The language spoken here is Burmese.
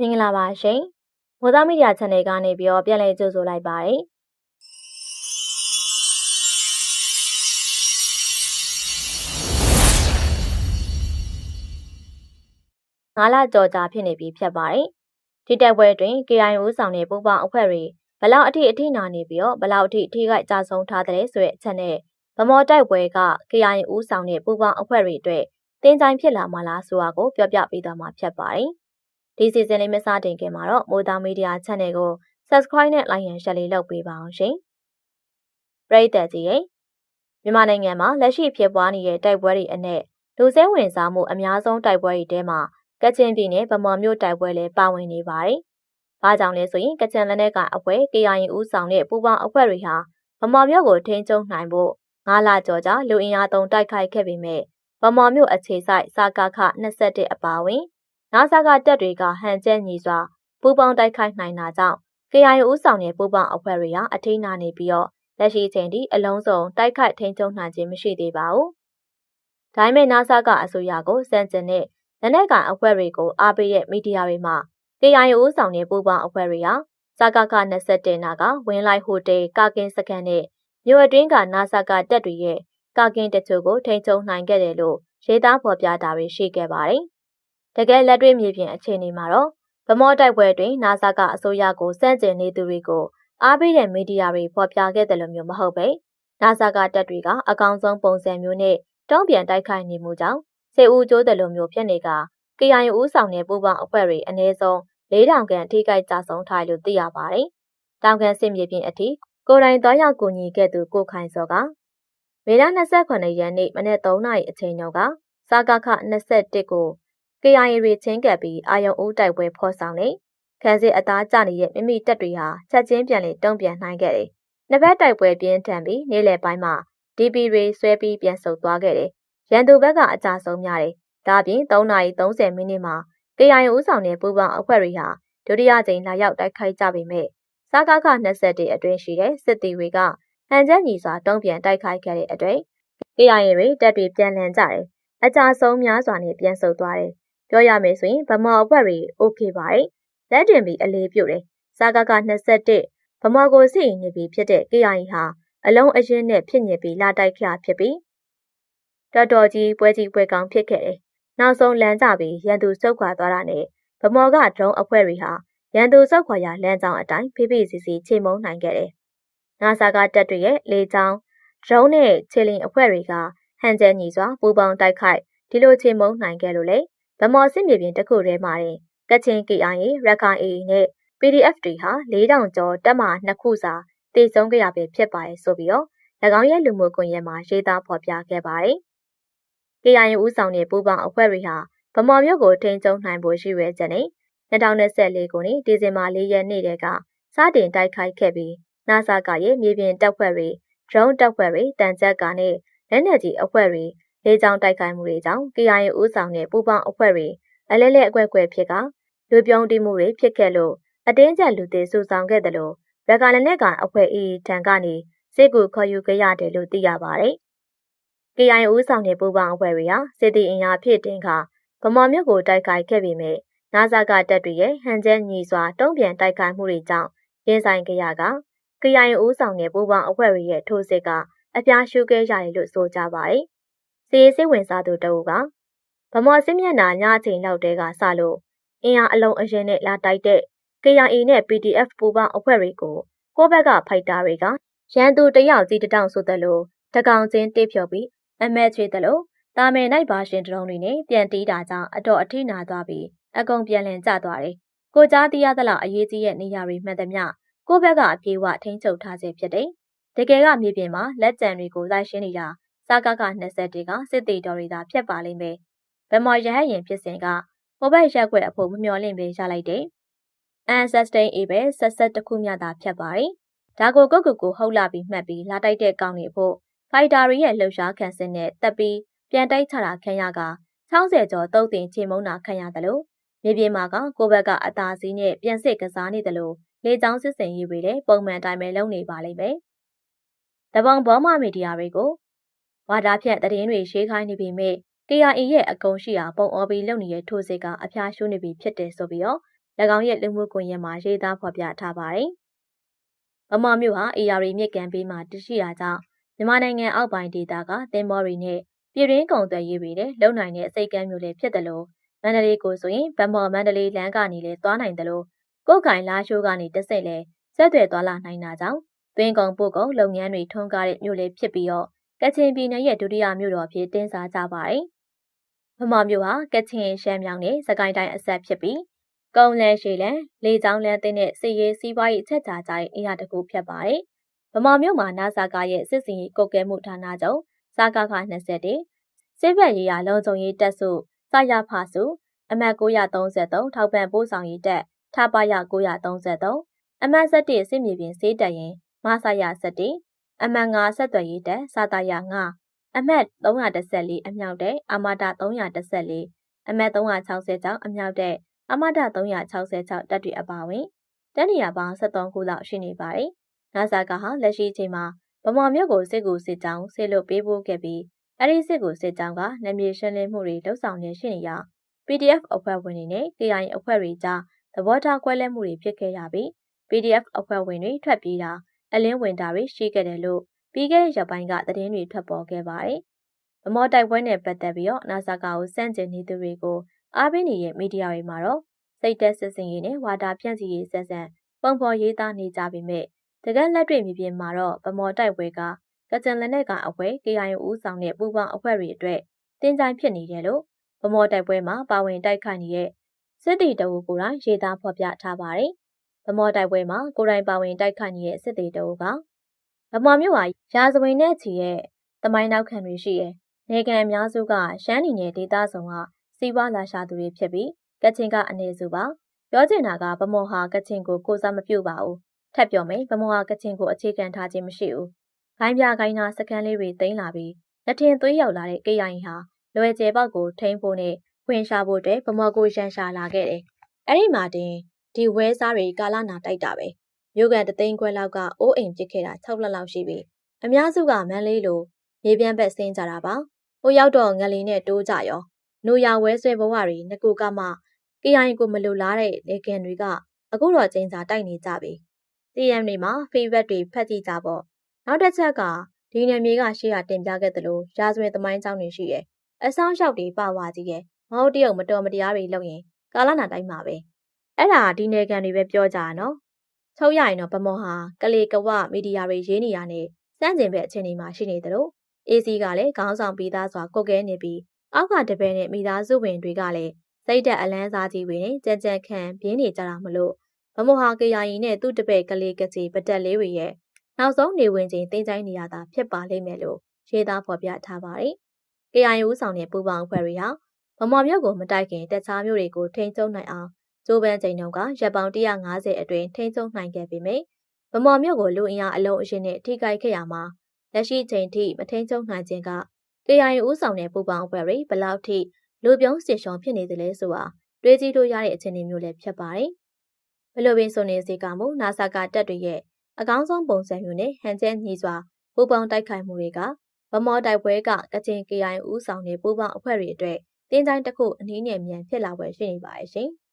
မင်္ဂလာပါရှင်။မိုးသားမီဒီယာ channel ကနေပြီးတော့ပြန်လည်ကြိုဆိုလိုက်ပါတယ်။ငါလာကြော်ကြာဖြစ်နေပြီဖြစ်ပါတယ်။ဒီတက်ပွဲတွင် KIO ဆောင်တဲ့ပူပေါင်းအဖွဲ့တွေဘလောက်အထိအထိနာနေပြီးတော့ဘလောက်အထိအထိကကြာဆုံးထားတဲ့ဆိုတဲ့အချက်နဲ့ဗမော်တိုက်ပွဲက KIO ဆောင်တဲ့ပူပေါင်းအဖွဲ့တွေအတွက်တင်ကြိုင်ဖြစ်လာမှလားဆိုတာကိုပြောပြပေးသွားမှာဖြစ်ပါတယ်။ ဒီစီစဉ်လေးမစတင်ခင်မှာတော့မိုးသားမီဒီယာ channel ကို subscribe နဲ့ like and share လေးလုပ်ပေးပါအောင်ရှင်။ပရိသတ်ကြီးရေမြန်မာနိုင်ငံမှာလက်ရှိဖြစ်ပွားနေတဲ့တိုက်ပွဲတွေအနက်လူစဲဝင်စားမှုအများဆုံးတိုက်ပွဲတွေထဲမှာကချင်ပြည်နယ်ဗမာမြို့တိုက်ပွဲလည်းပါဝင်နေပါတယ်။ဘာကြောင့်လဲဆိုရင်ကချင်လက်နက်ကအဖွဲ KIA ဦးဆောင်တဲ့ပူပေါင်းအဖွဲ့တွေဟာဗမာမြို့ကိုထိန်းချုပ်နိုင်ဖို့ငါးလကျော်ကြာလူအင်အားသုံးတိုက်ခိုက်ခဲ့ပေမဲ့ဗမာမြို့အခြေစိုက်စာကခ21အပါအဝင် နာဆာကတပ်တွေကဟန်ကျက်ညီစွာပူးပေါင်းတိုက်ခိုက်နိုင်တာကြောင့် KIO ဦးဆောင်တဲ့ပူးပေါင်းအဖွဲ့တွေဟာအထိနာနေပြီးတော့လက်ရှိချိန်ထိအလုံးစုံတိုက်ခိုက်ထိန်းချုပ်နိုင်ခြင်းမရှိသေးပါဘူး။ဒါပေမဲ့နာဆာကအစိုးရကိုစံကျင်တဲ့လက်နက်ကိုင်အဖွဲ့တွေကိုအားပေးတဲ့မီဒီယာတွေမှာ KIO ဦးဆောင်တဲ့ပူးပေါင်းအဖွဲ့တွေဟာစကက21နာကဝင်းလိုက်ဟိုတယ်ကာကင်းစကန်နဲ့မြို့အတွင်းကနာဆာကတပ်တွေရဲ့ကာကင်းတချို့ကိုထိန်းချုပ်နိုင်ခဲ့တယ်လို့ရေးသားဖော်ပြတာတွေရှိခဲ့ပါတယ်။ တကယ်လက်တွေ့မြေပြင်အခြေအနေမှာတော့ဗမောတိုက်ပွဲတွင်နာဆာကအစိုးရကိုစန့်ကျင်နေသူတွေကိုအားပေးတဲ့မီဒီယာတွေဖော်ပြခဲ့တယ်လို့မျိုးမဟုတ်ပဲနာဆာကတပ်တွေကအကောင်းဆုံးပုံစံမျိုးနဲ့တုံ့ပြန်တိုက်ခိုက်နေမှုကြောင့်စေဦးကျိုးတယ်လို့မျိုးဖြစ်နေက KIA ဦးဆောင်တဲ့ပူးပေါင်းအဖွဲ့တွေအ ਨੇ ဆုံး4000ခန့်အထိကိကြဆုံးထားလို့သိရပါတယ်။တောင်ကန်စစ်မြေပြင်အထိကိုယ်တိုင်သွားရောက်ကူညီခဲ့သူကိုခိုင်စောကမေလ28ရက်နေ့မနေ့3နာရီအချိန်ကျော်ကစာကခ21ကို KIA တွေချင်းကပ်ပြီးအာယုံဦးတိုက်ပွဲဖော်ဆောင်နေခန်းစစ်အသားကျနေတဲ့မိမိတပ်တွေဟာချက်ချင်းပြန်လည်တုံ့ပြန်နိုင်ခဲ့တယ်။နှစ်ဘက်တိုက်ပွဲပြင်းထန်ပြီးနေ့လယ်ပိုင်းမှာ DP တွေဆွဲပြီးပြန်ဆုတ်သွားခဲ့တယ်။ရန်သူဘက်ကအကြဆုံးများတယ်။ဒါပြင်3:30မိနစ်မှာ KIA ဦးဆောင်တဲ့ပူးပေါင်းအဖွဲ့တွေဟာဒုတိယကြိမ်လာရောက်တိုက်ခိုက်ကြပေမဲ့စကားက21အတွင်းရှိတဲ့စစ်တီတွေကဟန်ချက်ညီစွာတုံ့ပြန်တိုက်ခိုက်ခဲ့တဲ့အတွက် KIA တွေတပ်တွေပြန်လည်ကြတယ်။အကြဆုံးများစွာနဲ့ပြန်ဆုတ်သွားတယ် ပြောရမယ်ဆိုရင်ဗမာအဖွဲ့တွေ okay ပါတယ်။လက်တင်ပြီးအလေးပြုတယ်။စာကက21ဗမာကိုစစ်ရင်နေပြီးဖြစ်တဲ့ KIA ဟာအလုံးအရင်နဲ့ဖြစ်ညစ်ပြီးလာတိုက်ခရဖြစ်ပြီးတော်တော်ကြီးပွဲကြီးပွဲကောင်းဖြစ်ခဲ့တယ်။နောက်ဆုံးလမ်းကြပြီးရန်သူစုတ်ခွာသွားတာနဲ့ဗမော်ကဒရုန်းအဖွဲ့တွေဟာရန်သူစုတ်ခွာရလမ်းကြောင်းအတိုင်းဖိဖိစီစီချိန်မုံနိုင်ခဲ့တယ်။နာဆာကတပ်တွေရဲ့လေကြောင်းဒရုန်းနဲ့ခြေလင်အဖွဲ့တွေကဟန်ကျဲညီစွာပူပေါင်းတိုက်ခိုက်ဒီလိုချိန်မုံနိုင်ခဲ့လို့လေ ဗမော်စစ်မြေပြင်တစ်ခုထဲမှာတင်ကချင် KIA ရခိုင် AA နဲ့ PDF တွေဟာ4000ကျော်တပ်မနှစ်ခုစာတည်ဆုံးကြရပဲဖြစ်ပါတယ်ဆိုပြီးတော့၎င်းရဲ့လူမှုကွန်ရက်မှာရေးသားဖော်ပြခဲ့ပါတယ်။ KIA ဦးဆောင်တဲ့ပူးပေါင်းအဖွဲ့တွေဟာဗမော်မြို့ကိုထိန်းချုပ်နိုင်ဖို့ရှိရဲချက်နဲ့2024ခုနှစ်ဒီဇင်ဘာ4ရက်နေ့တည်းကစတင်တိုက်ခိုက်ခဲ့ပြီးနာဆာကရဲ့မြေပြင်တပ်ဖွဲ့တွေဒရုန်းတပ်ဖွဲ့တွေတန်ကြပ်ကနဲ့လက်နက်ကြီးအဖွဲ့တွေ လေကြောင်းတိုက်ခိုက်မှုတွေကြောင့် KIA ဦးဆောင်တဲ့ ပူးပေါင်းအဖွဲ့တွေ အလဲလဲအကွက်ကွက်ဖြစ်ကလူပြုံးတိမှုတွေဖြစ်ခဲ့လို့ အတင်းကျပ် လူသေးစုဆောင်ခဲ့တယ်လို့ရကလည်းနဲ့ကအဖွဲ့အေးထံကနေ စစ်ကူခေါ်ယူခဲ့ရတယ်လို့ သိရပါတယ်။ KIA ဦးဆောင်တဲ့ ပူးပေါင်းအဖွဲ့တွေဟာ စစ်တီအင်အားဖြည့်တင်ခဗမာမြို့ကို တိုက်ခိုက်ခဲ့ပေမဲ့နာဇာကတပ်တွေရဲ့ ဟန်ချက်ညီစွာ တုံ့ပြန်တိုက်ခိုက်မှုတွေကြောင့် ရင်ဆိုင်ကြရက KIA ဦးဆောင်တဲ့ ပူးပေါင်းအဖွဲ့တွေရဲ့ ထိုးစစ်က အပြားရှုခဲ့ရတယ်လို့ ဆိုကြပါတယ်။ စီရေးစိတ်ဝင်စားသူတအုပ်ကဗမာစစ်မျက်နှာညအချိန်လောက်တဲကစလို့အင်အားအလုံးအရင်နဲ့လာတိုက်တဲ့ KIA နဲ့ PDF ပူပေါင်းအဖွဲ့တွေကိုကိုဘက်ကဖိုက်တာတွေကရန်သူတယောက်ကြီးတတောင်ဆိုသလိုတကောင်ချင်းတိဖြော်ပြီးအမဲချွေသလိုတာမယ်နိုင်ပါရှင်တရုံတွေနဲ့ပြန်တီးတာကြောင့်အတော်အထိနာသွားပြီးအကုန်ပြန်လည်ကျသွားတယ်။ကိုကြားသိရသလောက်အရေးကြီးတဲ့နေရာတွေမှန်သမျှကိုဘက်ကအပြေးဝထိန်းချုပ်ထားစေဖြစ်တယ်။တကယ်ကမြေပြင်မှာလက်ကျန်တွေကိုလိုက်ရှင်းနေတာ စကားက20တေကစစ်တေတော်တွေသာဖြစ်ပါလိမ့်မယ်ဗမော်ရဟတ်ရင်ဖြစ်စဉ်ကဟိုဘက်ရက်ွက်အဖို့မမျော်လင့်ပဲရလိုက်တယ်။ Ancestor အေးပဲဆက်ဆက်တစ်ခုမျှသာဖြတ်ပါတယ်။ဒါကိုကုတ်ကုတ်ကိုဟုတ်လာပြီးမှတ်ပြီးလာတိုက်တဲ့ကောင်တွေဖို့ဖိုက်တာတွေရဲ့လှုပ်ရှားခံစစ်နဲ့တက်ပြီးပြန်တိုက်ချတာခံရက60ကျော်တုတ်တင်ချေမုံတာခံရတယ်လို့မြေပြင်မှာကကိုဘက်ကအသာစီးနဲ့ပြန်စစ်ကစားနေတယ်လို့လေချောင်းစစ်စင်ရေးတွေလည်းပုံမှန်တိုင်းပဲလုပ်နေပါလိမ့်မယ်။တပုံဘောမမီဒီယာတွေကို ဝါဒဖြန့်သတင်းတွေရှေးခိုင်းနေပြီမဲ့ KIA ရဲ့အကုံရှိရာပုံအော်ပြီးလုပ်နေတဲ့ထိုးစစ်ကအဖျားရှိုးနေပြီဖြစ်တယ်ဆိုပြီးတော့၎င်းရဲ့လူမှုကွန်ရက်မှာရေးသားဖော်ပြထားပါတယ်။ဗမာမြို့ဟာ AR မြစ်ကမ်းဘေးမှာတရှိရာကြောင့်မြန်မာနိုင်ငံအောက်ပိုင်းဒေသကသင်္ဘောတွေနဲ့ပြည်ရင်းကုန်သွယ်ရေးတွေနဲ့လုံနိုင်တဲ့အစိတ်ကမ်းမျိုးလေးဖြစ်တယ်လို့မန္တလေးကိုဆိုရင်ဗမော်မန္တလေးလမ်းကနေလည်းသွားနိုင်တယ်လို့ကိုယ်ကင်လာရှိုးကနေတဆင့်လဲဆက်သွယ်သွားလာနိုင်တာကြောင့်တွင်းကုန်ပို့ကုန်လုပ်ငန်းတွေထွန်းကားတဲ့မြို့လေးဖြစ်ပြီးတော့ ကချင်ပြည်နယ်ရဲ့ဒုတိယမြို့တော်ဖြစ်တင်စားကြပါတယ်။ဗမာမြို့ဟာကချင်ရှမ်းမြောင်နဲ့စကိုင်းတိုင်းအဆက်ဖြစ်ပြီးကုန်းလန်းရှည်လန်းလေကြောင်းလမ်းတဲ့စီရေးစီးပွားရေးအချက်ချာကြတဲ့နေရာတစ်ခုဖြစ်ပါတယ်။ဗမာမြို့မှာနာဆာကရဲ့စစ်စင်ရေးကုတ်ကဲမှုဌာနချုပ်စာကခ20စစ်ဘက်ရေးရာလုံခြုံရေးတပ်စုစာရဖစုအမှတ်933ထောက်ပံ့ပို့ဆောင်ရေးတပ်ထပရ933အမှတ်7စစ်မြေပြင်စေးတပ်ရင်မဆာရ7 အမှတ်9ဆက်သွယ်ရေးတပ်စာတရ9အမှတ်314အမြောက်တဲ့အမတာ314အမှတ်366အမြောက်တဲ့အမတာ366တပ်တွေအပါအဝင်တပ်နေရာပေါင်း73ခုလောက်ရှိနေပါတယ်။နာဆာကဟာလက်ရှိအချိန်မှာဗမာမြို့ကိုစစ်ကူစစ်ကြောင်းဆေးလွတ်ပေးပို့ခဲ့ပြီးအဲ့ဒီစစ်ကူစစ်ကြောင်းကနယ်မြေရှင်းလင်းမှုတွေလှုပ်ဆောင်နေရှိနေရာ PDF အဖွဲ့ဝင်တွေနဲ့ KI အဖွဲ့တွေကြားသဘောထားကွဲလွဲမှုတွေဖြစ်ခဲ့ရပြီး PDF အဖွဲ့ဝင်တွေထွက်ပြေးတာ အလင်းဝင်တာတွေရှိခဲ့တယ်လို့ပြီးခဲ့တဲ့ရက်ပိုင်းကသတင်းတွေထွက်ပေါ်ခဲ့ပါတယ်။ဗမော်တိုက်ပွဲနဲ့ပတ်သက်ပြီးတော့နာဆာကာကိုစန့်ကျင်နေသူတွေကိုအားပေးနေတဲ့မီဒီယာတွေမှာတော့စိတ်သက်စစ်စင်ရေးနဲ့ဝါတာပြန့်စီရေးဆက်ဆံပုံဖော်ရေးသားနေကြပေမဲ့တကယ်လက်တွေ့မြေပြင်မှာတော့ဗမော်တိုက်ပွဲကကကြံလက်နက်ကအဖွဲ KIO ဦးဆောင်တဲ့ပူပေါင်းအဖွဲ့တွေအတွက်တင်ကြိုင်ဖြစ်နေတယ်လို့ဗမော်တိုက်ပွဲမှာပါဝင်တိုက်ခိုက်နေတဲ့စစ်တီတအူကိုယ်တိုင်ရေးသားဖော်ပြထားပါတယ်။ ဗမော်တိုက်ပွဲမှာကိုယ်တိုင်ပါဝင်တိုက်ခိုက်နေတဲ့စစ်တီတအူကဗမော်မြို့ဟာရာဇဝင်နဲ့ချီရဲ့တမိုင်းနောက်ခံတွေရှိရဲ့နေကန်အများစုကရှမ်းပြည်နယ်ဒေသဆောင်ကစီးပွားလာရှာသူတွေဖြစ်ပြီးကချင်ကအနေစုပါပြောချင်တာကဗမော်ဟာကချင်ကိုကိုစားမပြုတ်ပါဘူးထပ်ပြောမယ်ဗမော်ဟာကချင်ကိုအခြေခံထားခြင်းမရှိဘူးဂိုင်းပြဂိုင်းနာစကန်လေးတွေတိမ့်လာပြီးလက်ထင်သွေးရောက်လာတဲ့ KIA ဟာလွယ်ကျဲပေါက်ကိုထိန်းဖို့နဲ့ဝင်ရှာဖို့အတွက်ဗမော်ကိုရန်ရှာလာခဲ့တယ်။အဲ့ဒီမှာတင် ဒီဝဲစားတွေကာလနာတိုက်တာပဲ။မြို့ကန်တသိန်းခွဲလောက်ကအိုးအိမ်ပစ်ခဲ့တာ6လလောက်ရှိပြီ။အများစုကမန်းလေးလိုမြေပြန့်ဘက်ဆင်းကြတာပါ။ဟိုရောက်တော့ငလီနဲ့တိုးကြရော။နူရဝဲဆွဲဘဝတွေငကူကမှ KIA ကိုမလိုလားတဲ့လေကန်တွေကအခုတော့ကျင်းစာတိုက်နေကြပြီ။ CM တွေမှာ feedback တွေဖတ်ကြည့်ကြပေါ့။နောက်တစ်ချက်ကဒီနယ်မြေကရှေ့ရတင်ပြခဲ့သလိုရာဇဝင်သမိုင်းကြောင်းတွေရှိရဲ့အဆောင်လျှောက်တွေပါဝါကြီးရဲ့မဟုတ်တရုတ်မတော်မတရားတွေလုပ်ရင်ကာလနာတိုင်းမှာပဲ အဲ့ဒါဒီနယ်ကန်တွေပဲပြောကြတာနော်ချုပ်ရရင်တော့ဗမော်ဟာကလေးကဝမီဒီယာတွေရေးနေရနဲ့စန့်ကျင်ဘက်အခြေအနေမှာရှိနေတယ်လို့ AC ကလည်းခေါင်းဆောင်ပြီးသားစွာကုတ်ကဲနေပြီးအောက်ကတပည့်နဲ့မိသားစုဝင်တွေကလည်းစိတ်တက်အလန်းစားကြီးတွေနဲ့ကြံကြံခံပြင်းနေကြတာမလို့ဗမော်ဟာကရာရင်နဲ့သူ့တပည့်ကလေးကစီပတက်လေးတွေရဲ့နောက်ဆုံးနေဝင်ချိန်တင်းကျိုင်းနေရတာဖြစ်ပါလိမ့်မယ်လို့ရေးသားဖော်ပြထားပါတယ်။ KIO ဆောင်တဲ့ပူပေါင်းအဖွဲ့တွေဟာဗမာမြို့ကိုမတိုက်ခင်တခြားမြို့တွေကိုထိန်းချုပ်နိုင်အောင် ကျိုးပန်းချိန်တုန်းကရပ်ပေါင်း150အတွင်းထိန်းချုပ်နိုင်ခဲ့ပေမယ့်ဗမာမြို့ကိုလူအင်အားအလုံးအရင်နဲ့ထိခိုက်ခဲ့ရမှာလက်ရှိချိန်ထိမထိန်းချုပ်နိုင်ခြင်းက KIO ဆောင်တဲ့ပူပေါင်းအဖွဲ့တွေဘလောက်ထိလူပြုံးစစ်ရှုံဖြစ်နေသလဲဆိုတာတွေးကြည့်လို့ရတဲ့အခြေအနေမျိုးလည်းဖြစ်ပါတယ်။ဘလို့ပင်ဆိုနေစေကမူနာဆာကတက်တွေရဲ့အကောင်းဆုံးပုံစံမျိုးနဲ့ဟန်ချက်ညီစွာပူပေါင်းတိုက်ခိုက်မှုတွေကဗမော်တိုက်ပွဲကကချင် KI ဦးဆောင်တဲ့ပူပေါင်းအဖွဲ့တွေအတွက်တင်းတိုင်းတစ်ခုအနည်းငယ်မြန်ဖြစ်လာပွဲရှိနေပါရဲ့ရှင်။